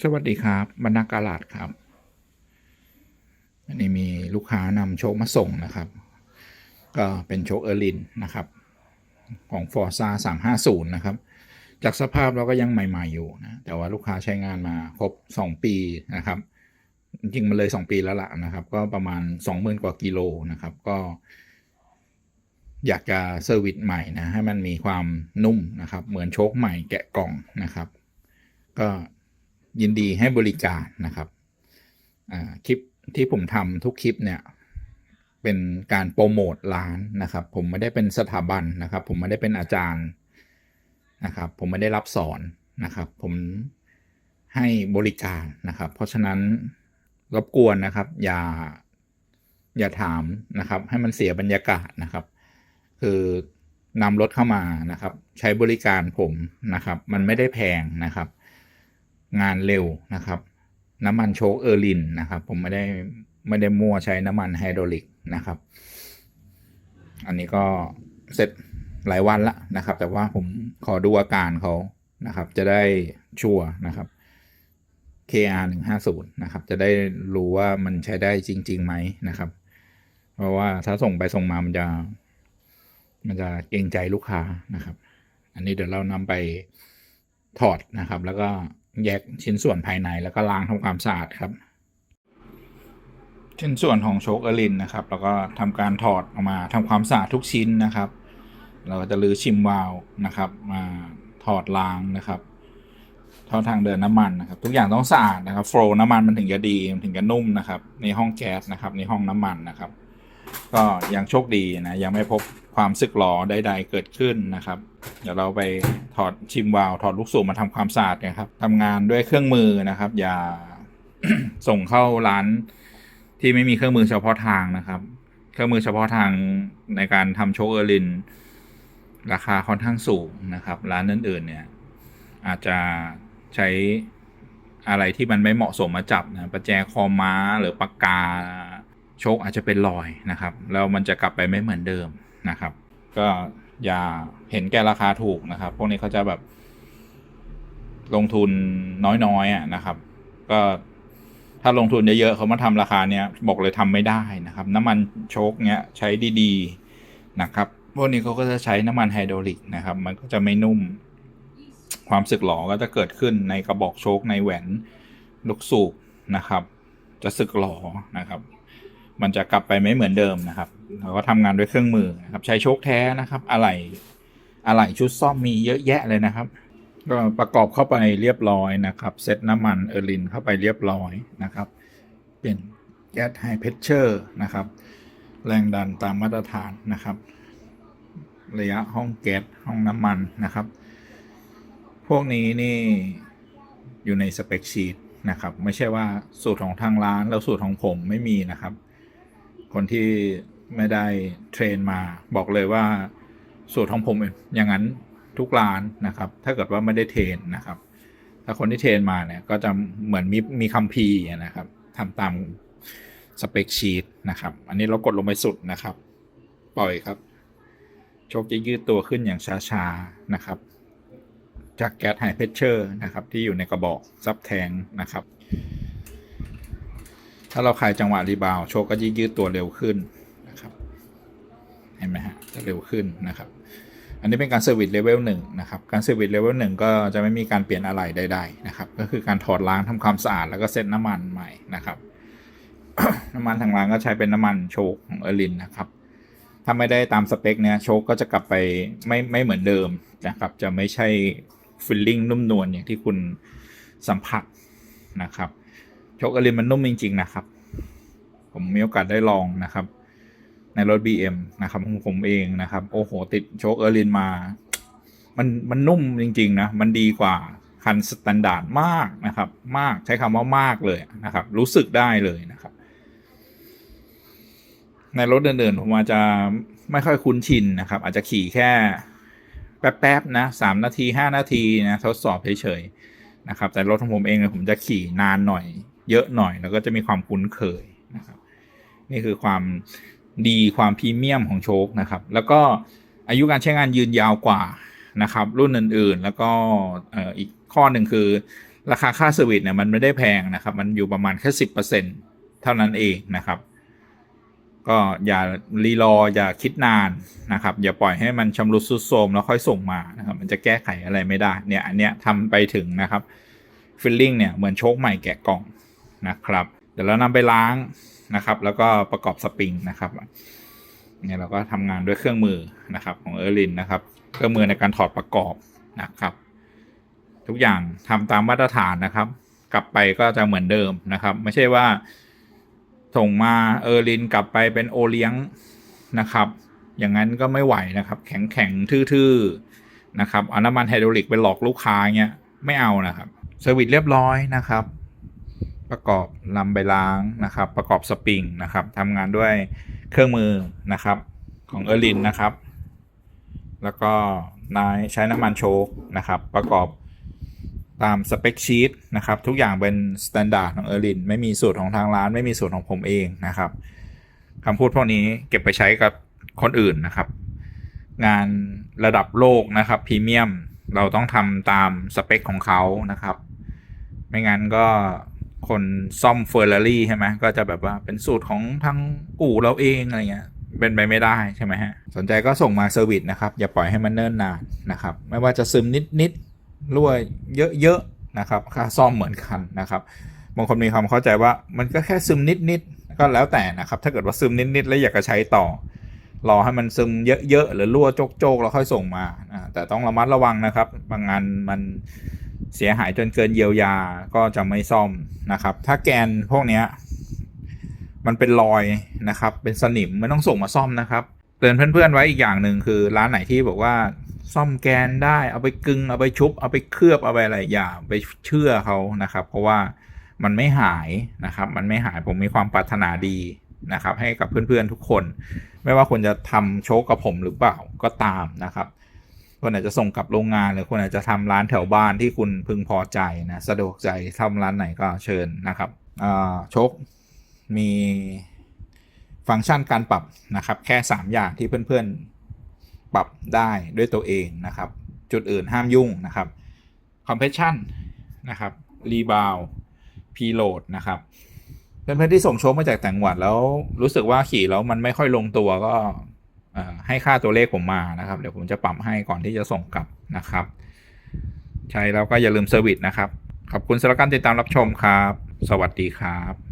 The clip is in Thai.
สวัสดีครับบรรณากาลาดครับ อันนี้มีลูกค้านำโชคมาส่งนะครับ ก็เป็นโชคเออร์ลินนะครับ ของฟอร์ซ่า350นย์นะครับ จากสภาพเราก็ยังใหม่ๆอยู่นะ แต่ว่าลูกค้าใช้งานมาครบ2ปีนะครับ จริงๆมันเลย2ปีแล้วล่ะนะครับ ก็ประมาณ20,000กว่ากิโลนะครับ ก็อยากจะเซอร์วิสใหม่นะ ให้มันมีความนุ่มนะครับ เหมือนโชคใหม่แกะกล่องนะครับ ก็ ยินดีให้บริการนะครับคลิปที่ผมทำทุกคลิปเนี่ยเป็นการโปรโมทร้านนะครับ ผมไม่ได้เป็นสถาบันนะครับ ผมไม่ได้เป็นอาจารย์นะครับ ผมไม่ได้รับสอนนะครับ ผมให้บริการนะครับ เพราะฉะนั้นรบกวนนะครับ อย่าอย่าถามนะครับ ให้มันเสียบรรยากาศนะครับ คือนำรถเข้ามานะครับ ใช้บริการผมนะครับ มันไม่ได้แพงนะครับ งานเร็วนะครับ น้ำมันโชคเออร์ลินนะครับ ผมไม่ได้ไม่ได้มั่วใช้น้ำมันไฮดรอลิกนะครับ อันนี้ก็เสร็จหลายวันละนะครับ แต่ว่าผมขอดูอาการเขานะครับ จะได้ชัวร์นะครับ KR 150นะครับ จะได้รู้ว่ามันใช้ได้จริง ๆ ไหมนะครับ เพราะว่าถ้าส่งไปส่งมามันจะ มันจะเกรงใจลูกค้านะครับ อันนี้เดี๋ยวเรานำไปถอดนะครับ แล้วก็ แยกชิ้นส่วนภายในแล้วก็ล้างทำความสะอาดครับ ชิ้นส่วนของโชคอลินนะครับ แล้วก็ทำการถอดออกมาทำความสะอาดทุกชิ้นนะครับ เราก็จะรื้อชิมวาล์วนะครับ มาถอดล้างนะครับท่อทางเดินน้ำมันนะครับ ทุกอย่างต้องสะอาดนะครับโฟล์น้ำมันมันถึงจะดีมันถึงจะนุ่มนะครับในห้องแก๊สนะครับในห้องน้ำมันนะครับ ก็ยังโชคดีนะยังไม่พบความสึกหรอใดๆเกิดขึ้นนะครับ เดี๋ยวเราไปถอดชิมวาล์วถอดลูกสูบมาทำความสะอาดกันครับทำงานด้วยเครื่องมือนะครับ อย่าส่งเข้าร้านที่ไม่มีเครื่องมือเฉพาะทางนะครับ เครื่องมือเฉพาะทางในการทำโชคเออร์ลิน ราคาค่อนข้างสูงนะครับ ร้านอื่นๆเนี่ยอาจจะใช้อะไรที่มันไม่เหมาะสมมาจับนะประแจคอม้าหรือปากกา โชคอาจจะเป็นรอยนะครับแล้วมันจะกลับไปไม่เหมือนเดิมนะครับ ก็อย่าเห็นแก่ราคาถูกนะครับ พวกนี้เขาจะแบบ ลงทุนน้อยๆอะนะครับ ก็ถ้าลงทุนเยอะๆเขามาทำราคาเนี้ยบอกเลยทำไม่ได้นะครับ น้ำมันโชคเนี้ยใช้ดีๆนะครับพวกนี้เขาก็จะใช้น้ำมันไฮดรอลิกนะครับ มันก็จะไม่นุ่ม ความสึกหลอก็จะเกิดขึ้นในกระบอกโชคในแหวนลูกสูบนะครับ จะสึกหลอนะครับ มันจะกลับไปไม่เหมือนเดิมนะครับ เราก็ทำงานด้วยเครื่องมือนะครับใช้โชคแท้นะครับ อะไหล่อะไหล่ชุดซ่อมมีเยอะแยะเลยนะครับ ก็ประกอบเข้าไปเรียบร้อยนะครับเซตน้ำมันเออร์ลินเข้าไปเรียบร้อยนะครับ เป็นแก๊สไฮเพชเชอร์นะครับ แรงดันตามมาตรฐานนะครับ ระยะห้องแก๊สห้องน้ำมันนะครับ พวกนี้นี่อยู่ในสเปคชีตนะครับ ไม่ใช่ว่าสูตรของทางร้านแล้วสูตรของผมไม่มีนะครับ คนที่ไม่ได้เทรนมา บอกเลยว่าสูตรของผมอย่างนั้นทุกร้านนะครับ ถ้าเกิดว่าไม่ได้เทรนนะครับ ถ้าคนที่เทรนมาเนี่ยก็จะเหมือนมีมีคัมภีร์นะครับทำตามสเปคชีตนะครับ อันนี้เรากดลงไปสุดนะครับ ปล่อยครับ โชคจะยืดตัวขึ้นอย่างช้าๆนะครับ จากแก๊สไฮเพชเชอร์นะครับ ที่อยู่ในกระบอกซับแทงนะครับ ถ้าเราขายจังหวะรีบาวโชคก็ยืดตัวเร็วขึ้นนะครับเห็นไหมฮะจะเร็วขึ้นนะครับ อันนี้เป็นการเซอร์วิสเลเวลหนึ่งนะครับการเซอร์วิสเลเวลหนึ่งก็จะไม่มีการเปลี่ยนอะไรใดๆนะครับ ก็คือการถอดล้างทำความสะอาดแล้วก็เซ็ตน้ำมันใหม่นะครับ น้ำมันทางร้านก็ใช้เป็นน้ำมันโชคของเอร์ลินนะครับถ้าไม่ได้ตามสเปคเนี่ยโชคก็จะกลับไปไม่ไม่เหมือนเดิมนะครับ จะไม่ใช่ฟิลลิ่งนุ่มนวลอย่างที่คุณสัมผัสนะครับ ชคเออร์ลินมันนุ่มจริง ๆ นะครับ ผมมีโอกาสได้ลองนะครับ ในรถ BM นะครับของผมเองนะครับ โอ้โห ติดโชคเออร์ลินมา มันมันนุ่มจริง ๆ นะ มันดีกว่าคันสแตนดาร์ดมากนะครับ มากใช้คำว่ามากเลยนะครับ รู้สึกได้เลยนะครับ ในรถเดินๆผมอาจจะไม่ค่อยคุ้นชินนะครับ อาจจะขี่แค่แป๊บๆนะสามนาทีห้านาทีนะทดสอบเฉยๆนะครับ แต่รถของผมเองเนี่ยผมจะขี่นานหน่อย เยอะหน่อย แล้วก็จะมีความคุ้นเคยนะครับ นี่คือความดีความพรีเมียมของโชคนะครับ แล้วก็อายุการใช้งานยืนยาวกว่านะครับ รุ่นอื่นๆ แล้วก็อีกข้อหนึ่งคือ ราคาค่าเซอร์วิสเนี่ยมันไม่ได้แพงนะครับ มันอยู่ประมาณแค่สิบเปอร์เซ็นเท่านั้นเองนะครับ ก็อย่ารีรออย่าคิดนานนะครับ อย่าปล่อยให้มันชำรุดทรุดโทรมแล้วค่อยส่งมานะครับ มันจะแก้ไขอะไรไม่ได้ เนี่ยอันเนี้ยทำไปถึงนะครับฟิลลิ่งเนี่ยเหมือนโชคใหม่แกะกล่อง นะครับ เดี๋ยวเรานำไปล้างนะครับ แล้วก็ประกอบสปริงนะครับเนี่ยเราก็ทำงานด้วยเครื่องมือนะครับ ของเออร์ลินนะครับ เครื่องมือในการถอดประกอบนะครับ ทุกอย่างทำตามมาตรฐานนะครับ กลับไปก็จะเหมือนเดิมนะครับ ไม่ใช่ว่าส่งมาเออร์ลินกลับไปเป็นโอเลี้ยงนะครับ อย่างนั้นก็ไม่ไหวนะครับ แข็งแข็งทื่อๆนะครับเอาน้ำมันไฮดรอลิกไปหลอกลูกค้าเงี้ยไม่เอานะครับเซอร์วิสเรียบร้อยนะครับ ประกอบลำไปล้างนะครับ ประกอบสปริงนะครับทำงานด้วยเครื่องมือนะครับของเออร์ลินนะครับ แล้วก็นายใช้น้ำมันโชคนะครับ ประกอบตามสเปคชีตนะครับ ทุกอย่างเป็นสแตนดาร์ดของเออร์ลินไม่มีสูตรของทางร้าน ไม่มีสูตรของผมเองนะครับคำพูดพวกนี้เก็บไปใช้กับคนอื่นนะครับ งานระดับโลกนะครับพรีเมียมเราต้องทำตามสเปคของเขานะครับ ไม่งั้นก็ คนซ่อมเฟอร์รารี่ใช่ไหมก็จะแบบว่าเป็นสูตรของทางอู่เราเองอะไรเงี้ยเป็นไปไม่ได้ใช่ไหมฮะ สนใจก็ส่งมาเซอร์วิสนะครับ อย่าปล่อยให้มันเนิ่นนานนะครับ ไม่ว่าจะซึมนิดๆรั่วเยอะๆนะครับ ค่าซ่อมเหมือนกันนะครับบางคนมีความเข้าใจว่ามันก็แค่ซึมนิดๆก็แล้วแต่นะครับ ถ้าเกิดว่าซึมนิดๆแล้วอยากจะใช้ต่อ รอให้มันซึมเยอะๆหรือรั่วโจกๆแล้วค่อยส่งมาอ่าแต่ต้องระมัดระวังนะครับ บางงานมัน เสียหายจนเกินเยียวยาก็จะไม่ซ่อมนะครับ ถ้าแกนพวกเนี้ยมันเป็นรอยนะครับ เป็นสนิมไม่ต้องส่งมาซ่อมนะครับเตือนเพื่อนๆไว้อีกอย่างหนึ่งคือร้านไหนที่บอกว่าซ่อมแกนได้เอาไปกึงเอาไปชุบ เอาไปเคลือบเอาไปอะไรอย่าไปเชื่อเขานะครับ เพราะว่ามันไม่หายนะครับ มันไม่หายผมมีความปรารถนาดีนะครับ ให้กับเพื่อนๆทุกคน ไม่ว่าคุณจะทำโชคกับผมหรือเปล่าก็ตามนะครับ คุณอาจจะส่งกลับโรงงาน หรือคุณอาจจะทำร้านแถวบ้านที่คุณพึงพอใจนะสะดวกใจทำร้านไหนก็เชิญนะครับอ่าชคมีฟังก์ชันการปรับนะครับ แค่ 3 อย่างที่เพื่อนๆ ปรับได้ด้วยตัวเองนะครับ จุดอื่นห้ามยุ่งนะครับ compression นะครับ rebound preload นะครับเพื่อนๆที่ส่งโชคมาจากต่างจังหวัดแล้วรู้สึกว่าขี่แล้วมันไม่ค่อยลงตัวก็ ให้ค่าตัวเลขผมมานะครับ เดี๋ยวผมจะปรับให้ก่อนที่จะส่งกลับนะครับ ใช้แล้วก็อย่าลืมเซอร์วิสนะครับ ขอบคุณสำหรับการติดตามรับชมครับ สวัสดีครับ